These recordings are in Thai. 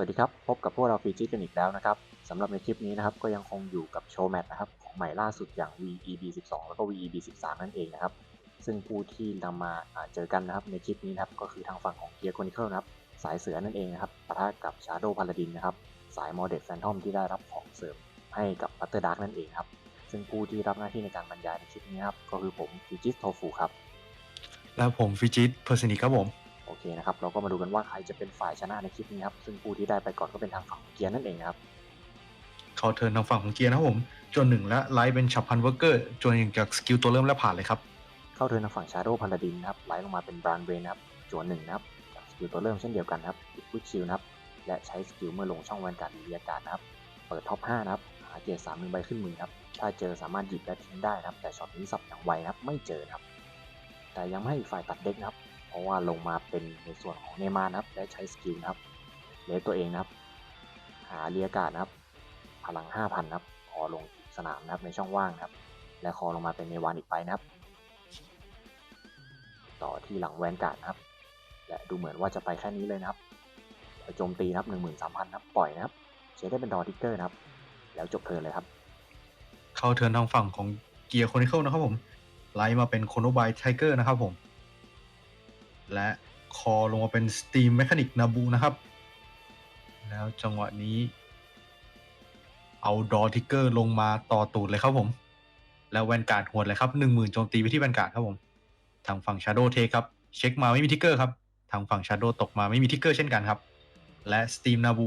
สวัสดีครับ พบกับพวกเราฟีจิกันอีกแล้วนะครับสำหรับในคลิปนี้นะครับก็ยังคงอยู่กับโชว์แมตนะครับของใหม่ล่าสุดอย่าง VEB 12 แล้วก็ VEB 13 นั่นเองนะครับ ซึ่งผู้ที่นำมาอ่าเจอกันนะครับในคลิปนี้นะครับก็คือทางฝั่งของ Gear Chronicle นะครับสายเสือนั่นเองนะครับปะทะกับ Shadow Paladin นะครับสาย Model Phantom ที่ได้รับของเสริมให้กับ Butter Dark นั่นเองครับซึ่งผู้ที่รับหน้าที่ในการบรรยายในคลิปนี้ครับก็คือผมฟิจิสโทฟูครับแล้วผมฟิจิตเพอร์ซนิครับผม โอเคนะครับเราก็มาดูกันว่าใครจะเป็นฝ่ายชนะในคลิปนี้ครับซึ่งผู้ที่ได้ไปก่อนก็เป็นทางฝั่งของเกียร์นั่นเองนะครับเขาเทิร์นทางฝั่งของเกียร์นะครับผมจวนหนึ่งและไลท์เป็นฉับพันเวอร์เกอร์จวนหนึ่งจากสกิลตัวเริ่มและผ่านเลยครับเข้าเทิร์นทางฝั่ง Shadow Paladin นะครับไล่ลงมาเป็น Brand Rain นะครับจวนหนึ่งนะครับจากสกิลตัวเริ่มเช่นเดียวกันนะครับปิดวิชิลนะครับและใช้สกิลเมื่อลงช่องแวนการ์ดหรือเรียกการ์ดนะครับเปิดท็อป5นะครับหาเกียร์สามหนึ่งใบขึ้นมือนะครับถ้าเจอสามารถหยิบและทิ้งได้นะครับแต่ช็อตนี้สับอย่างไวนะครับไม่เจอนะครับแต่ยังไม่ให้อีกฝ่ายตัดเด็กนะครับเพ ราะว่าลงมาเป็นในส่วนของเนมานะครับและใช้สกิลนะครับเลสตัวเองนะครับ หาเรียการ์ดนะครับ พลัง 5,000นะครับคอลงสนามนะครับในช่องว่างนะครับ และคอลงมาเป็นเนวานอีกไปนะครับ ต่อที่หลังแวนการ์ดนะครับ และดูเหมือนว่าจะไปแค่นี้เลยนะครับโจมตีนะครับ13,000นะครับปล่อยนะครับเชได้เป็นดอทิกเกอร์นะครับ แล้วจบเทิร์นเลยครับ เข้าเทิร์นทางฝั่งของเกียร์โคนิเคิลนะครับผมไลท์มาเป็นโคโนบายไทเกอร์นะครับผม และคอลงมาเป็นสตีมแมคานิกนาบูนะครับ แล้วจังหวะนี้ เอาดอทิกเกอร์ลงมาต่อตูดเลยครับผม แล้วแวนการ์ดหวดเลยครับหนึ่งหมื่นโจมตีไปที่แวนการ์ดครับผม ทางฝั่งชาร์โดเทครับ เช็คมาไม่มีทิกเกอร์ครับ ทางฝั่งชาร์โดตกมาไม่มีทิกเกอร์เช่นกันครับ และสตีมนาบู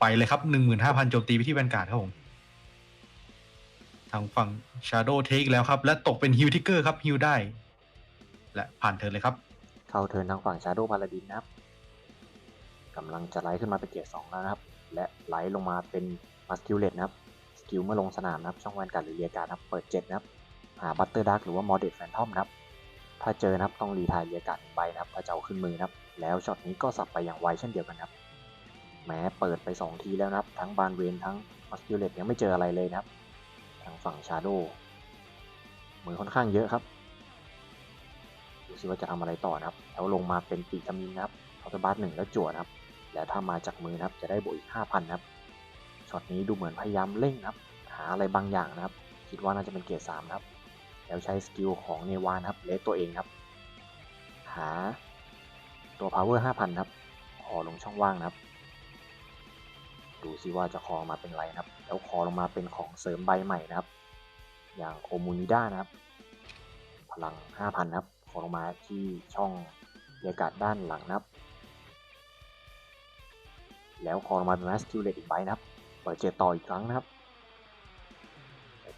ไปเลยครับหนึ่งหมื่นห้าพันโจมตีไปที่แวนการ์ดครับผมทางฝั่ง Shadow Take แล้วครับ และตกเป็นฮิวทิกเกอร์ครับฮิวได้ และผ่านเทิร์นเลยครับ เข้าเทินทางฝั่ง Shadow Paladin นะครับกำลังจะไล่ขึ้นมาเป็นเกียร์สองแล้วนะครับ และไล่ลงมาเป็น Masculate นะครับสกิลเมื่อลงสนามนะครับ ช่องแวนการ์ดหรือเรียการ์นะครับ เปิด7นะครับ หา Butter Dark หรือว่า Model Phantom นะครับ ถ้าเจอนะครับต้องรีทายเรียการ์ดหนึ่งใบนะครับถ้าจะเอาขึ้นมือนะครับ แล้วช็อตนี้ก็สับไปอย่างไวเช่นเดียวกันครับ แม้เปิดไป 2 ทีแล้วนะครับ ทั้งบานเวนทั้ง Masculate ยังไม่เจออะไรเลยนะครับ ทางฝั่ง Shadow มือค่อนข้างเยอะครับ ดูซิว่าจะทำอะไรต่อนะครับ แล้วลงมาเป็นปีกามินนะครับเคาตอร์บาร์หนึ่งแล้วจั่วนะครับ และถ้ามาจากมือนะครับ จะได้โบอีก5,000นะครับ ช็อตนี้ดูเหมือนพยายามเร่งนะครับ หาอะไรบางอย่างนะครับ คิดว่าน่าจะเป็นเกียร์สามนะครับ แล้วใช้สกิลของเนวานครับ เลสตัวเองครับ หาตัว power 5,000ครับคอลงช่องว่างนะครับ ดูซิว่าจะคอมาเป็นไรนะครับ แล้วคอลงมาเป็นของเสริมใบใหม่นะครับ อย่างโอมูนิด้านะครับ พลัง5,000นะครับ ขอลงมาที่ช่องเรียากาศด้านหลังนะครับ แล้วคอลงมาเป็นแมสคิวเลตอีกใบนะครับ เปิดเจอต่ออีกครั้งนะครับ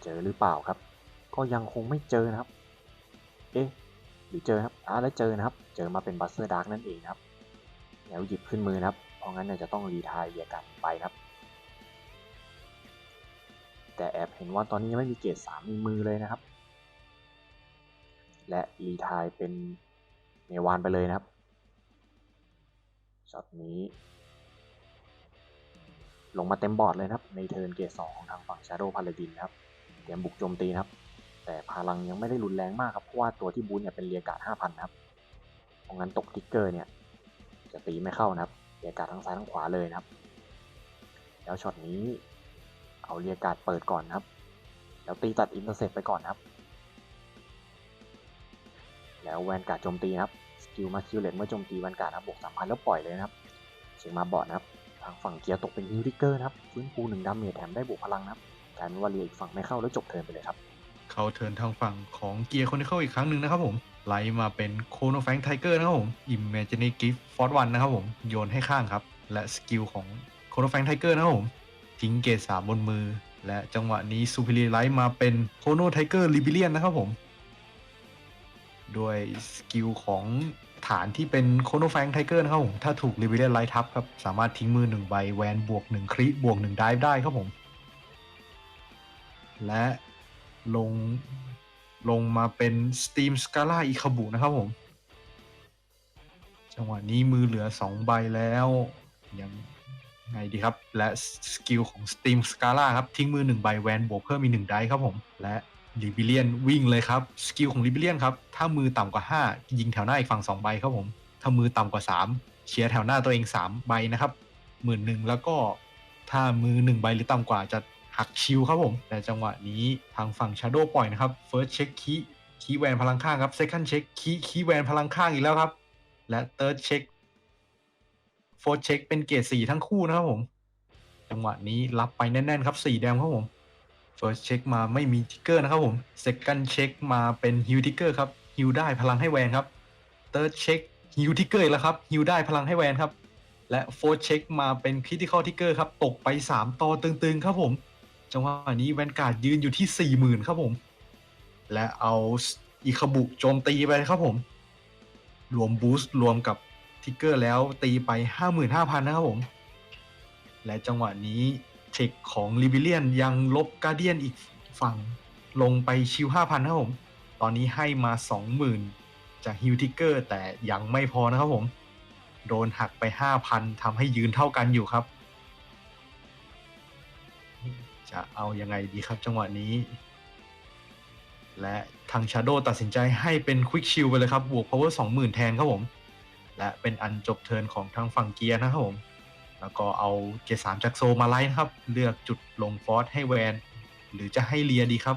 เจอหรือเปล่าครับ ก็ยังคงไม่เจอนะครับ เอ๊ะหรือเจอครับอ่าแล้วเจอนะครับ เจอมาเป็นบัสเตอร์ดาร์กนั่นเองนะครับ แล้วหยิบขึ้นมือนะครับ เพราะงั้นเนี่ยจะต้องรีทายเรียกาศไปนะครับ แต่แอบเห็นว่าตอนนี้ยังไม่มีเกรดสามในมือเลยนะครับ และรีทายเป็นเนวานไปเลยนะครับช็อตนี้ ลงมาเต็มบอร์ดเลยนะครับ ในเทิร์นเกรดสองของทางฝั่ง Shadow Paladin นะครับเตรียมบุกโจมตีนะครับ แต่พลังยังไม่ได้รุนแรงมากครับ เพราะว่าตัวที่บูนเนี่ยเป็นเรียกาด5,000นครับเพราะงั้นตกทิกเกอร์เนี่ย จะตีไม่เข้านะครับ เรียกาดทั้งซ้ายทั้งขวาเลยนะครับ แล้วช็อตนี้เอาเรียกาดเปิดก่อนนะครับ แล้วตีตัดอินเตอร์เซปไปก่อนนะครับ แล้วแวนการ์ดโจมตีครับสกิลมาคิวเลตเมื่อโจมตีแวนการ์ดนะครับบวกสามพันแล้วปล่อยเลยนะครับเช็คมาบอร์ดนะครับทางฝั่งเกียร์ตกเป็นฮิวริเกอร์นะครับฟื้นฟูหนึ่งดาเมจแถมได้บวกพลังนะครับกลายเป็นว่าเรียอีกฝั่งไม่เข้าแล้วจบเทิร์นไปเลยครับเข้าเทิร์นทางฝั่งของเกียร์คนิเคิลอีกครั้งหนึ่งนะครับผมไลท์มาเป็นโคโนแฟงไทเกอร์นะครับผม Imagine Gift Force One นนะครับผมโยนให้ข้างครับ และสกิลของโคโนแฟงไทเกอร์นะครับผมทิ้งเกรดสามบนมือ และจังหวะนี้ซูเปอร์ไลท์มาเป็นโคโนไทเกอร์ลิบิเลียนนะครับผม ด้วยสกิลของฐานที่เป็นโคโนแฟงไทเกอร์นะครับผม ถ้าถูกลิบิเลียนไลท์ทับครับ สามารถทิ้งมือหนึ่งใบแวนบวกหนึ่งคริบวกหนึ่งดิฟได้ครับผม และลงลงมาเป็น Steam Scala อีคาบุนะครับผม จังหวะนี้มือเหลือ2ใบแล้วยังไงดีครับ และสกิลของ Steam Scala ครับ ทิ้งมือ1ใบแวนบวกเพิ่มอีก1ได้ครับผม และ ลิบิเลียนวิ่งเลยครับ สกิลของลิบิเลียนครับ ถ้ามือต่ำกว่า 5 ยิงแถวหน้าอีกฝั่ง2ใบครับผม ถ้ามือต่ำกว่า 3เชียร์แถวหน้าตัวเอง 3 ใบนะครับหมื่นหนึ่งแล้วก็ถ้ามือหนึ่งใบหรือต่ำกว่าจะหักชิลครับผม แต่จังหวะนี้ทางฝั่ง Shadow ปล่อยนะครับ First Check คีคีแวนพลังข้างครับ Second Check คีคีแวนพลังข้างอีกแล้วครับ และ Third Check Fourth Check เป็นเกรดสี่ทั้งคู่นะครับผม จังหวะนี้รับไปแน่นๆครับสี่แดมครับผม First Check มาไม่มีทิกเกอร์นะครับผม Second Check มาเป็นฮิวทิกเกอร์ครับฮิวได้พลังให้แวนครับ Third Check ฮิวทิกเกอร์แล้วครับฮิวได้พลังให้แวนครับ และ Fourth Check มาเป็นคริติคอลทิกเกอร์ครับ ตกไป 3 ต่อตึงๆ ครับผม จังหวะนี้แวนการ์ดยืนอยู่ที่ 40,000 ครับผม และเอาอิคาบุโจมตีไปครับผม รวมบูสต์รวมกับทิกเกอร์แล้วตีไป 55,000 นะครับผม และจังหวะนี้ เทคของลิบิเลียนยังลบการเดียนอีกฝั่งลงไปชิว5,000นะครับผม ตอนนี้ให้มา 20,000 จากฮิวทิกเกอร์แต่ยังไม่พอนะครับผม โดนหักไป 5,000ทำให้ยืนเท่ากันอยู่ครับ จะเอายังไงดีครับจังหวะนี้ และทาง Shadow ตัดสินใจให้เป็น Quick Shield ไปเลยครับ บวก Power 20,000 แทนครับผม และเป็นอันจบเทิร์นของทางฝั่งเกียร์นะครับผม แล้วก็เอาเกสามจากโซมาไลท์นะครับ เลือกจุดลงฟอสให้แวน หรือจะให้เลียดีครับ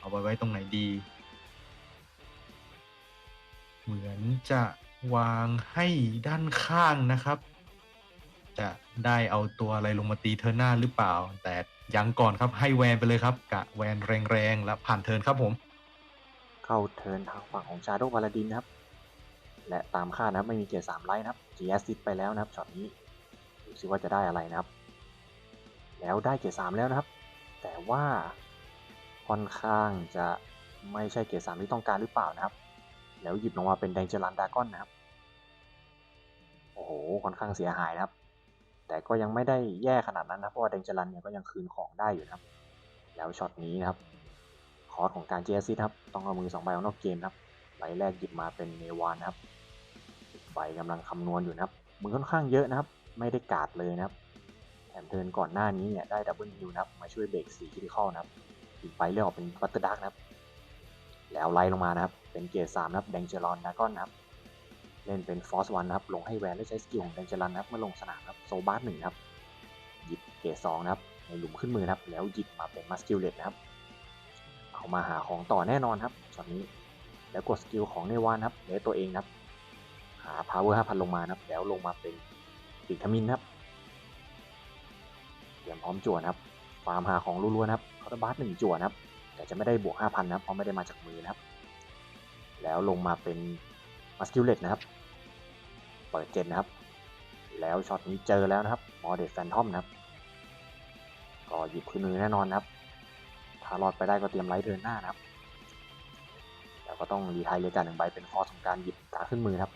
เอาไว้ไว้ตรงไหนดี เหมือนจะวางให้ด้านข้างนะครับ จะได้เอาตัวอะไรลงมาตีเทิร์นหน้าหรือเปล่า แต่ยังก่อนครับให้แวนไปเลยครับกะแวนแรงๆ แล้วผ่านเทิร์นครับผม เข้าเทิร์นทางฝั่งของชาโดว์พาลาดินนะครับ และตามคาดนะครับไม่มีเกียร์สามไลท์นะครับจีแอสซิดไปแล้วนะครับช็อตนี้ ซิว่าจะได้อะไรนะครับ แล้วได้เกร์สามแล้วนะครับ แต่ว่าค่อนข้างจะไม่ใช่เกร์สามที่ต้องการหรือเปล่านะครับ แล้วหยิบลงมาเป็นแดงเจรันดากอนนะครับ โอ้โห ค่อนข้างเสียหายนะครับ แต่ก็ยังไม่ได้แย่ขนาดนั้นนะ เพราะว่าแดงเจรันเนี่ยก็ยังคืนของได้อยู่นะครับ แล้วช็อตนี้นะครับ คอร์สของการเจซิครับ ต้องเอามือสองใบออกนอกเกมนะครับใบแรกหยิบมาเป็นเนวานนะครับ ใบกำลังคำนวณอยู่นะครับ มือค่อนข้างเยอะนะครับ ไม่ได้กาดเลยนะครับแถมเทินก่อนหน้านี้เนี่ยได้ดับเบิลฮิวนะครับมาช่วยเบรกสีคิริคอลนะครับอีกใบเลือกออกเป็นบัตเตอร์ดักนะครับ แล้วไล่ลงมานะครับ เป็นเกียร์สามนะครับแดงเจรอนดากอนนะครับ เล่นเป็นฟอสวันนะครับ ลงให้แวนได้ใช้สกิลของแดงเจรันนะครับเมื่อลงสนามนะครับโซบาร์หนึ่งนะครับหยิบเกียร์สองนะครับในหลุมขึ้นมือนะครับ แล้วหยิบมาเป็นมัสกิลเลตนะครับเอามาหาของต่อแน่นอนครับช็อตนี้แล้วกดสกิลของเนวานครับเลสตัวเองนะครับหา power 5,000ลงมานะครับ แล้วลงมาเป็น ปีทมินครับเตรียมพร้อมจั่วนะครับฟาร์มหาของรัวๆนะครับคาร์บาสหนึ่งจั่วนะครับ แต่จะไม่ได้บวก5,000นะครับเพราะไม่ได้มาจากมือนะครับ แล้วลงมาเป็นมัสกิลเลตนะครับ เปิดเจ็ดนะครับ แล้วช็อตนี้เจอแล้วนะครับมอเด t แฟนทอมนะครับ ก็หยิบขึ้นมือแน่นอนนะครับ ถ้ารอดไปได้ก็เตรียมไลท์เดินหน้านะครับ แล้วก็ต้องรีไทยเลยการหนึ่งใบเป็นคอร์สของการหยิบการขึ้นมือนะครับ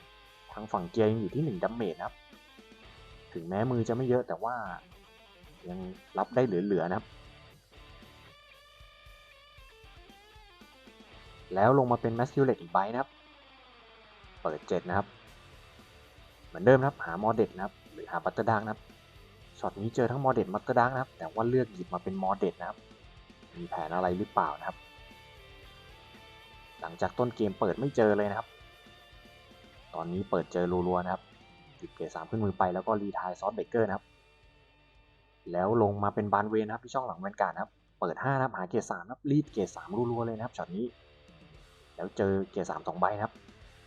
ทางฝั่งเกียร์ยังอยู่ที่1ดัมเมจนะครับ ถึงแม้มือจะไม่เยอะแต่ว่า ยังรับได้เหลือๆนะครับ แล้วลงมาเป็นแมสคิวเลตอีกใบนะครับ เปิดเจ็ดนะครับ เหมือนเดิมนะครับ หามอเด็ดนะครับ หรือหาบัตเตอร์ดังนะครับ ช็อตนี้เจอทั้งมอเด็ดบัตเตอร์ดังนะครับ แต่ว่าเลือกหยิบมาเป็นมอเด็ดนะครับ มีแผนอะไรหรือเปล่านะครับ หลังจากต้นเกมเปิดไม่เจอเลยนะครับ ตอนนี้เปิดเจอรัวๆนะครับ หยิบเกรดสามขึ้นมือไปแล้วก็รีทายซอสเบเกอร์นะครับ แล้วลงมาเป็นบานเวนนะครับที่ช่องหลังแวนการ์ดนะครับ เปิดห้านะครับหาเกรดสามนะครับรีดเกรดสามรัวๆเลยนะครับช็อตนี้ แล้วเจอเกรดสามสองใบนะครับ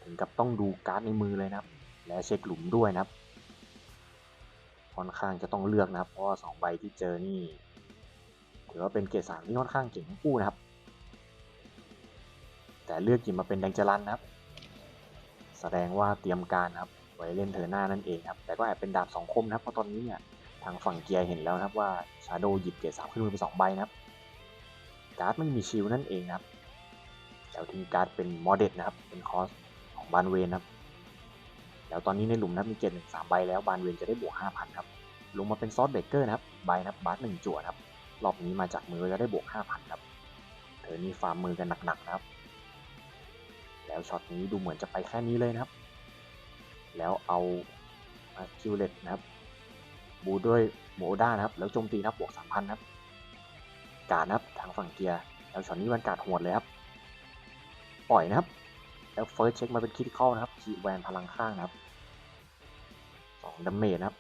ถึงกับต้องดูการ์ดในมือเลยนะครับ และเช็คหลุมด้วยนะครับ ค่อนข้างจะต้องเลือกนะครับ เพราะว่าสองใบที่เจอนี่ถือว่าเป็นเกรดสามที่ค่อนข้างเก่งทั้งคู่นะครับ แต่เลือกหยิบมาเป็นแดงจรันนะครับ แสดงว่าเตรียมการนะครับ ว้เล่นเธอหน้านั่นเองครับ แต่ก็แอบเป็นดาบสองคมนะครับ เพราะตอนนี้เนี่ยทางฝั่งเกียร์เห็นแล้วนะครับว่าชาโดหยิบเกรดสามขึ้นมือไปสองใบนะครับการ์ดไม่มีชิลนั่นเองนะครับแล้วทิ้งการ์ดเป็นมอเดตนะครับ เป็นคอสของบานเวนครับ แล้วตอนนี้ในหลุมนะมีเกรดหนึ่งสามใบแล้วบานเวนจะได้บวกห้าพันครับ ลงมาเป็นซอสเบเกอร์นะครับ ใบนะครับบาร์หนึ่งจั่วนะครับ รอบนี้มาจากมือจะได้บวกห้าพันครับ เธอนี่ฟาร์มมือกันหนักๆนะครับ แล้วช็อตนี้ดูเหมือนจะไปแค่นี้เลยนะครับ แล้วเอาคิวเลตนะครับบูด้วยโมด้านะครับ แล้วโจมตีนับวกสามพันนะครับการดนะครับทางฝั่งเกียร์แล้วช็อตนี้วันกาดหวดเลยครับ ปล่อยนะครับ แล้วเฟิร์สเช็คมาเป็นคิดเข้านะครับคีแวนพลังข้างนะครับสองดัมเมจนะครับ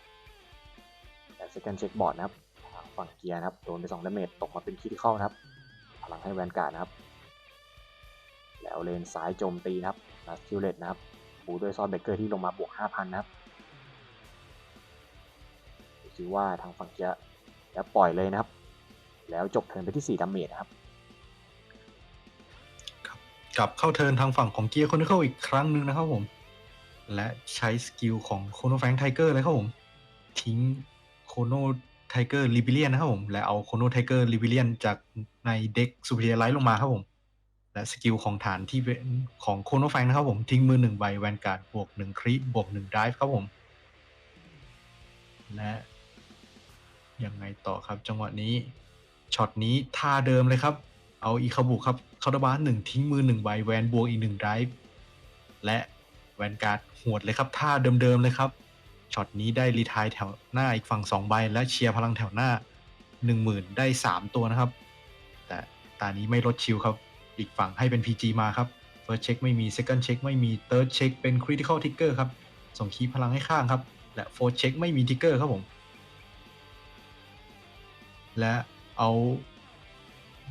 เซคันเช็คบอร์ดนะครับทางฝั่งเกียร์นะครับโดนไป2ดาเมจตกมาเป็นคิดเข้านะครับ พลังให้แวนการ์ดนะครับ แล้วเลนซ้ายโจมตีนะครับลัสคิวเลตนะครับ ปูด้วยซอนเบเกอร์ที่ลงมาบวก 5,000 นะครับดูซิว่าทางฝั่งเกียร์จะปล่อยเลยนะครับ แล้วจบเทิร์นไปที่ 4ดาเมจนะครับกลับเข้าเทิร์นทางฝั่งของเกียร์คอนเคิลอีกครั้งหนึ่งนะครับผม และใช้สกิลของโคโนแฟงไทเกอร์เลยครับผม ทิ้งโคโนไทเกอร์ลิบิเลียนนะครับผม และเอาโคโนไทเกอร์ลิบิเลียนจากในเด็กซูเปอร์ไลท์ลงมาครับผม และสกิลของฐานที่เป็นของโคโนแฟงนะครับผมทิ้งมือหนึ่งใบแวนการ์ดบวกหนึ่งคริบวกหนึ่งไดฟ์ครับผม และยังไงต่อครับจังหวะนี้ช็อตนี้ท่าเดิมเลยครับ เอาอีคาบุครับคาร์บาหนึ่งทิ้งมือหนึ่งใบแวนบวกอีกหนึ่งไดฟ์และแวนการ์ดหวดเลยครับท่าเดิมๆเลยครับช็อตนี้ได้รีไทายแถวหน้าอีกฝั่งสองใบและเชียร์พลังแถวหน้าหนึ่งหมื่นได้สามตัวนะครับ แต่ตานี้ไม่ลดชิลครับ อีกฝั่งให้เป็น PG มาครับ First Check ไม่มี Second Check ไม่มี Third Check เป็น Critical Trigger ครับ ส่งคีพลังให้ข้างครับ และ Fourth Check ไม่มี Trigger ครับผม และเอา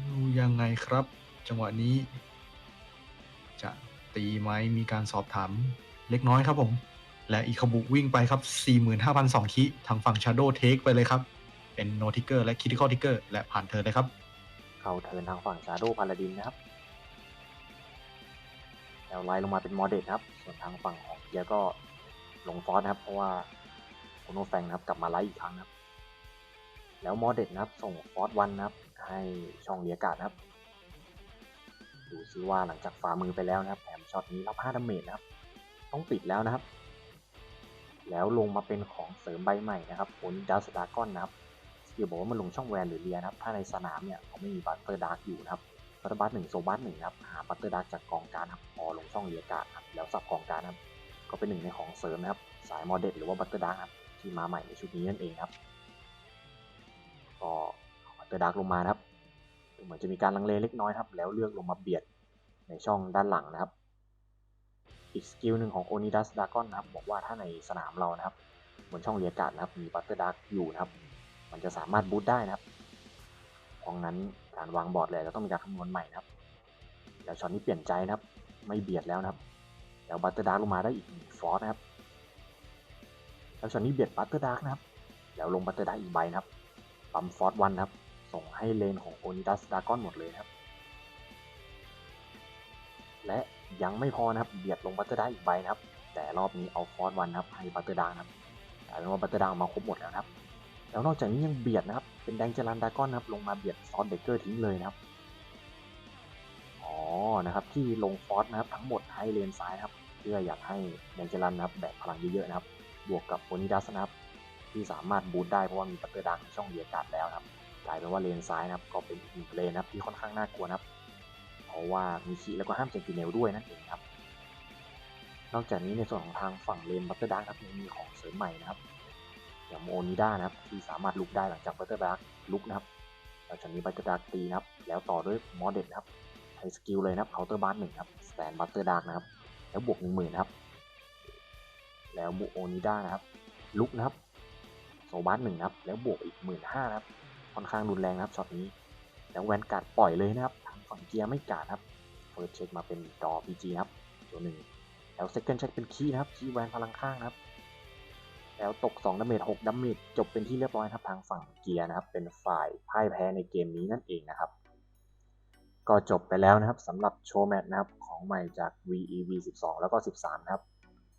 ดูยังไงครับ จังหวะนี้ จะตีไหมมีการสอบถามเล็กน้อยครับผม และอีคาบุวิ่งไปครับ 45,002คิทางฝั่ง Shadow Take ไปเลยครับ เป็น No Trigger และ Critical Trigger และผ่านเธอเลยครับเข้าเทินทางฝั่งชาโดพาลาดินนะครับ แล้วไล่ลงมาเป็นมอเดตครับ ส่วนทางฝั่งของเกียร์ก็ลงฟอสนะครับ เพราะว่าโคโนแฟงนะครับกลับมาไล่อีกครั้งนะครับแล้วมอเดตนะครับส่งฟอสวันนะครับ ให้ช่องเลียกาดนะครับ ดูซิว่าหลังจากฝ่ามือไปแล้วนะครับแถมช็อตนี้รับ5ดาเมจนะครับ ต้องปิดแล้วนะครับ แล้วลงมาเป็นของเสริมใบใหม่นะครับโอนิดัสดาก้อนนะครับสกิลบอกว่ามันลงช่องแวนหรือเลียนะครับ ถ้าในสนามเนี่ยเขาไม่มีบัตเตอร์ดาร์กอยู่นะครับ บัตบัตหนึ่งโซบัตหนึ่งครับหาบัตเตอร์ดาร์กจากกองการครับพอลงช่องเลียกาครับแล้วสับกองการครับก็เป็นหนึ่งในของเสริมนะครับสายมอเดตหรือว่าบัตเตอร์ดาร์กครับที่มาใหม่ในชุดนี้นั่นเองครับก็บัตเตอร์ดาร์กลงมาครับเหมือนจะมีการลังเลเล็กน้อยครับแล้วเลือกลงมาเบียดในช่องด้านหลังนะครับ อีกสกิลหนึ่งของโอนิดัสดากอนนะครับบอกว่าถ้าในสนามเรานะครับบนช่องเลียการ์ดนะครับมีบัตเตอร์ดาร์กอยู่นะครับ มันจะสามารถบูตได้นะครับ เพราะงั้นการวางบอร์ดเลยจะต้องมีการคำนวณใหม่นะครับแล้วช็อตนี้เปลี่ยนใจนะครับ ไม่เบียดแล้วนะครับแล้วบัตเตอร์ดาร์กลงมาได้อีกหนึ่งฟอร์สนะครับแล้วช็อตนี้เบียดบัตเตอร์ดาร์กนะครับแล้วลงบัตเตอร์ดาร์กอีกใบนะครับปั๊มฟอร์สวันนะครับ ส่งให้เลนของโอนิดัสดากอนหมดเลยนะครับ และยังไม่พอนะครับเบียดลงบัตเตอร์ดาร์กอีกใบนะครับ แต่รอบนี้เอาฟอร์สวันนะครับให้บัตเตอร์ดาร์กนะครับกลายเป็นว่าบัตเตอร์ดาร์กมาครบหมดแล้วนะครับ แล้วนอกจากนี้ยังเบียดนะครับ เป็นแดงจรันดากอนนะครับ ลงมาเบียดซอสเบเกอร์ทิ้งเลยนะครับ อ๋อ นะครับ ที่ลงฟอสนะครับ ทั้งหมดให้เลนซ้ายนะครับ เพื่ออยากให้แดงจรันนะครับแบกพลังเยอะๆนะครับ บวกกับโอนิดัสนะครับ ที่สามารถบูทได้เพราะว่ามีปัตเตอร์ดักในช่องเรียกาดแล้วนะครับ กลายเป็นว่าเลนซ้ายนะครับ ก็เป็นอีกหนึ่งเลนนะครับที่ค่อนข้างน่ากลัวนะครับ เพราะว่ามีคีแล้วก็ห้ามเซนติเนลด้วยนั่นเองครับ นอกจากนี้ในส่วนของทางฝั่งเลนบัตเตอร์ดักครับยังมีของเสริมใหม่นะครับ อย่างโอนิด้านะครับที่สามารถลุกได้หลังจากบัตเตอร์ดักลุกนะครับแล้วจากนี้บัตเตอร์ดักตีนะครับ แล้วต่อด้วยมอเดตนะครับใช้สกิลเลยนะครับเคาน์เตอร์บาร์หนึ่งครับสแตนบัตเตอร์ดักนะครับ แล้วบวกหนึ่งหมื่นครับแล้วบุโอนิด้านะครับ ลุกนะครับโซบาร์หนึ่งครับ แล้วบวกอีกหมื่นห้าครับ ค่อนข้างรุนแรงนะครับช็อตนี้ แล้วแวนการ์ดปล่อยเลยนะครับ ทางฝั่งเกียร์ไม่การ์ดนครับ เฟิร์สเช็คมาเป็นดอพีจีครับ ตัวหนึ่ง แล้วเซคันด์เช็คเป็นคีย์นะครับ คีย์แวนพลังข้างนะครับ แล้วตก2ดาเมจ6ดาเมจจบเป็นที่เรียบร้อยครับทางฝั่งเกียร์นะครับ เป็นฝ่ายพ่ายแพ้ในเกมนี้นั่นเองนะครับ ก็จบไปแล้วนะครับสำหรับโชว์แมตช์นะครับของใหม่จาก VEV 12 แล้วก็ 13 นะครับ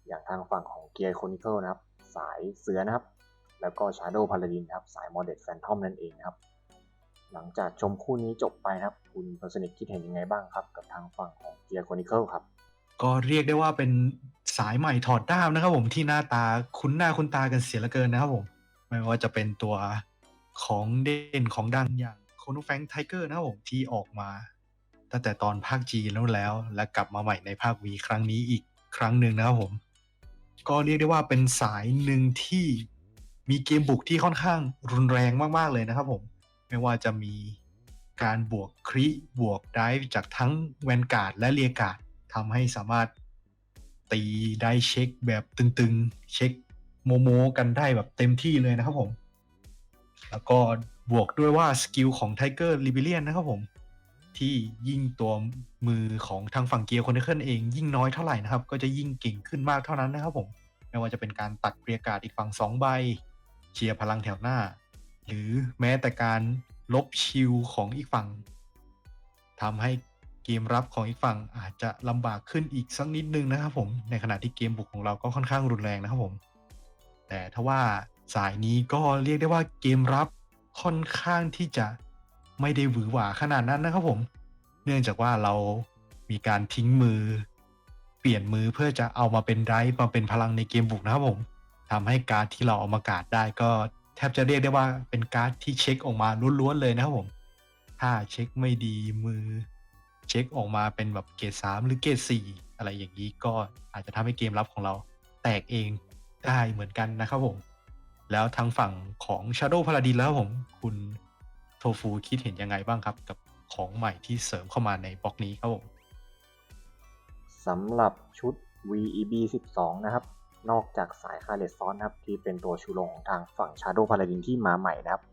อย่างทางฝั่งของเกียร์ Chronicle นะครับ สายเสือนะครับ แล้วก็ Shadow Paladin นะครับ สาย Modded Phantom นั่นเองนะครับ หลังจากชมคู่นี้จบไปนะครับ คุณเพอร์สนิกคิดเห็นยังไงบ้างครับ กับทางฝั่งของเกียร์ Chronicle ครับ ก็เรียกได้ว่าเป็นสายใหม่ถอดด้ามนะครับผมที่หน้าตาคุ้นหน้าคุ้นตากันเสียเหลือเกินนะครับผม ไม่ว่าจะเป็นตัวของเด่นของดังอย่างโคโนแฟงไทเกอร์นะครับผมที่ออกมา ตั้งแต่ตอนภาคจีแล้วแล้ว และกลับมาใหม่ในภาควีครั้งนี้อีกครั้งหนึ่งนะครับผม ก็เรียกได้ว่าเป็นสายหนึ่งที่มีเกมบุกที่ค่อนข้างรุนแรงมากๆเลยนะครับผม ไม่ว่าจะมีการบวกคริบวกไดฟ์จากทั้งแวนการ์ดและเรียการ์ด ทำให้สามารถตีได้เช็คแบบตึงๆ เช็คโมโมกันได้แบบเต็มที่เลยนะครับผม แล้วก็บวกด้วยว่าสกิลของไทเกอร์ลิเบเลียนนะครับผม ที่ยิ่งตัวมือของทางฝั่งเกียร์คอนเนคเคิลเองยิ่งน้อยเท่าไหร่นะครับ ก็จะยิ่งเก่งขึ้นมากเท่านั้นนะครับผม ไม่ว่าจะเป็นการตัดเรียการ์ดอีกฝั่งสองใบเชียร์พลังแถวหน้า หรือแม้แต่การลบชิลของอีกฝั่งทำให้ เกมรับของอีกฝั่งอาจจะลำบากขึ้นอีกสักนิดนึงนะครับผมในขณะที่เกมบุกของเราก็ค่อนข้างรุนแรงนะครับผม แต่ถ้าว่าสายนี้ก็เรียกได้ว่าเกมรับค่อนข้างที่จะไม่ได้หวือหวาขนาดนั้นนะครับผม เนื่องจากว่าเรามีการทิ้งมือ เปลี่ยนมือเพื่อจะเอามาเป็นไรฟ์มาเป็นพลังในเกมบุกนะครับผมทำให้การ์ดที่เราเอามากาดได้ก็แทบจะเรียกได้ว่าเป็นการ์ดที่เช็คออกมาล้วนๆเลยนะครับผม ถ้าเช็คไม่ดีมือ เช็คออกมาเป็นแบบเกรดสามหรือเกรดสี่อะไรอย่างนี้ก็อาจจะทำให้เกมรับของเราแตกเองได้เหมือนกันนะครับผม แล้วทางฝั่งของ Shadow Paladin แล้วผมคุณโทฟูคิดเห็นยังไงบ้างครับ กับของใหม่ที่เสริมเข้ามาในบล็อกนี้ครับผมสำหรับชุด VEB 12 นะครับ นอกจากสายคาเลซอนนะครับ ที่เป็นตัวชูโรงของทางฝั่ง Shadow Paladin ที่มาใหม่นะครับ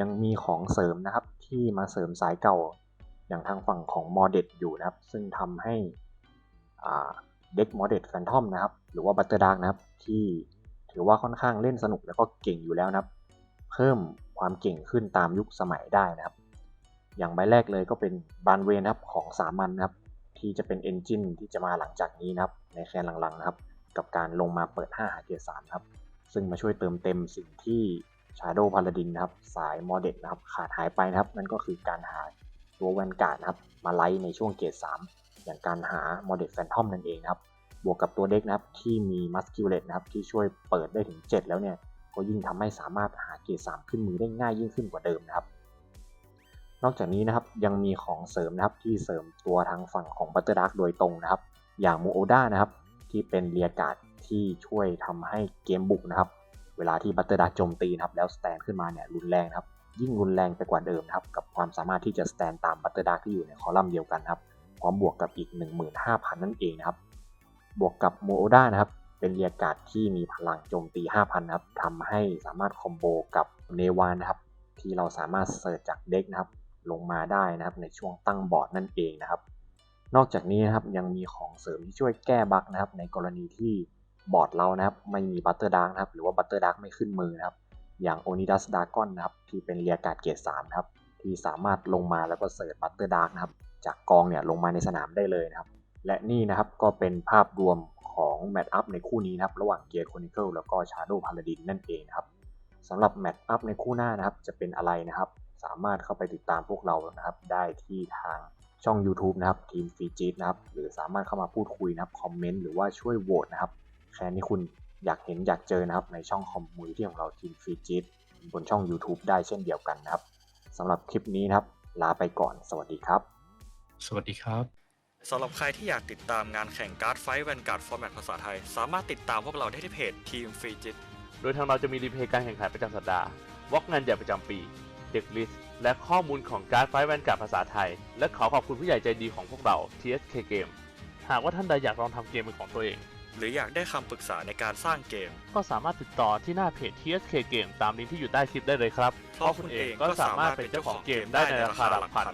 ยังมีของเสริมนะครับที่มาเสริมสายเก่า อย่างทางฝั่งของ m o d e t อยู่นะครับ ซึ่งทำให้เด็ก m o d e t Phantom นะครับ หรือว่า Butter Dark นะครับ ที่ถือว่าค่อนข้างเล่นสนุกแล้วก็เก่งอยู่แล้วนะครับ เพิ่มความเก่งขึ้นตามยุคสมัยได้นะครับ อย่างใบแรกเลยก็เป็นบานเวนครับของสามัญนะครับ ที่จะเป็นเอนจินที่จะมาหลังจากนี้นะครับ ในแคนหลังๆนะครับ กับการลงมาเปิด 5 หาเกียร์3ครับ ซึ่งมาช่วยเติมเต็มสิ่งที่ Shadow Paladin นะครับ สายโมเดลนะครับ ขาดหายไปนะครับ นั่นก็คือการหา ตัวแวนการ์ดนะครับมาไลท์ในช่วงเกียร์3อย่างการหาโมเดลแฟนทอมนั่นเองนะครับบวกกับตัวเด็กนะครับที่มีมัสคิวเลตนะครับที่ช่วยเปิดได้ถึง 7 แล้วเนี่ยก็ยิ่งทำให้สามารถหาเกร์3ขึ้นมือได้ง่ายยิ่งขึ้นกว่าเดิมนะครับ นอกจากนี้นะครับยังมีของเสริมนะครับที่เสริมตัวทางฝั่งของบัตเตอร์ดักโดยตรงนะครับ อย่างมูโอด้านะครับที่เป็นเรียการ์ดที่ช่วยทำให้เกมบุกนะครับ เวลาที่บัตเตอร์ดักโจมตีนะครับแล้วสแตนขึ้นมาเนี่ยรุนแรงนะครับ ยิ่งรุนแรงไปกว่าเดิมนะครับกับความสามารถที่จะสแตนตามบัตเตอร์ดักที่อยู่ในคอลัมน์เดียวกันครับพร้อมบวกกับอีก 15,000 นั่นเองนะครับบวกกับโมโอด้านะครับเป็นเรียกาดที่มีพลังโจมตี 5,000นะครับทำให้สามารถคอมโบกับเนวานนะครับที่เราสามารถเสิร์ชจากเด็กนะครับลงมาได้นะครับในช่วงตั้งบอร์ดนั่นเองนะครับ นอกจากนี้นะครับยังมีของเสริมที่ช่วยแก้บั๊กนะครับในกรณีที่บอร์ดเรานะครับไม่มีบัตเตอร์ดาร์กนะครับหรือว่าบัตเตอร์ดาร์กไม่ขึ้นมือนะครับ อย่างโอนิดัสดากอนนะครับที่เป็นเรียการ์ดเกรด3นะครับที่สามารถลงมาแล้วก็เสิร์ชบัตเตอร์ดาร์กนะครับจากกองเนี่ยลงมาในสนามได้เลยนะครับ และนี่นะครับก็เป็นภาพรวมของแมตช์อัพในคู่นี้นะครับระหว่างเกียร์โคนิเคิลแล้วก็ชาร์โดพาลาดินนั่นเองนะครับสำหรับแมตช์อัพในคู่หน้านะครับจะเป็นอะไรนะครับ สามารถเข้าไปติดตามพวกเรานะครับได้ที่ทางช่อง YouTube นะครับทีมฟีจีนะครับหรือสามารถเข้ามาพูดคุยนะครับคอมเมนต์หรือว่าช่วยโหวตนะครับแค่นี้คุณ อยากเห็นอยากเจอนะครับในช่องคอมมูนิตี้ของเราทีมฟีจีบนช่อง YouTube ได้เช่นเดียวกันนะครับสำหรับคลิปนี้นะครับลาไปก่อน สวัสดีครับ สวัสดีครับสำหรับใครที่อยากติดตามงานแข่งการ์ดไฟท์แวนการ์ดฟอร์แมตภาษาไทย สามารถติดตามพวกเราได้ที่เพจทีมฟรีจิตโดยทางเราจะมีรีเพย์การแข่งขันประจำสัปดาห์วอกงานใหญ่ประจำปีเด็กลิสต์และข้อมูลของการ์ดไฟแวนการ์ดภาษาไทย และขอขอบคุณผู้ใหญ่ใจดีของพวกเรา TSK Game หากว่าท่านใดอยากลองทำเกมเป็นของตัวเอง หรืออยากได้คำปรึกษาในการสร้างเกม ก็สามารถติดต่อที่หน้าเพจ TSK Game ตามลิงก์ที่อยู่ใต้คลิปได้เลยครับ เพราะคุณเองก็สามารถเป็นเจ้าของเกมได้ในราคาหลักพัน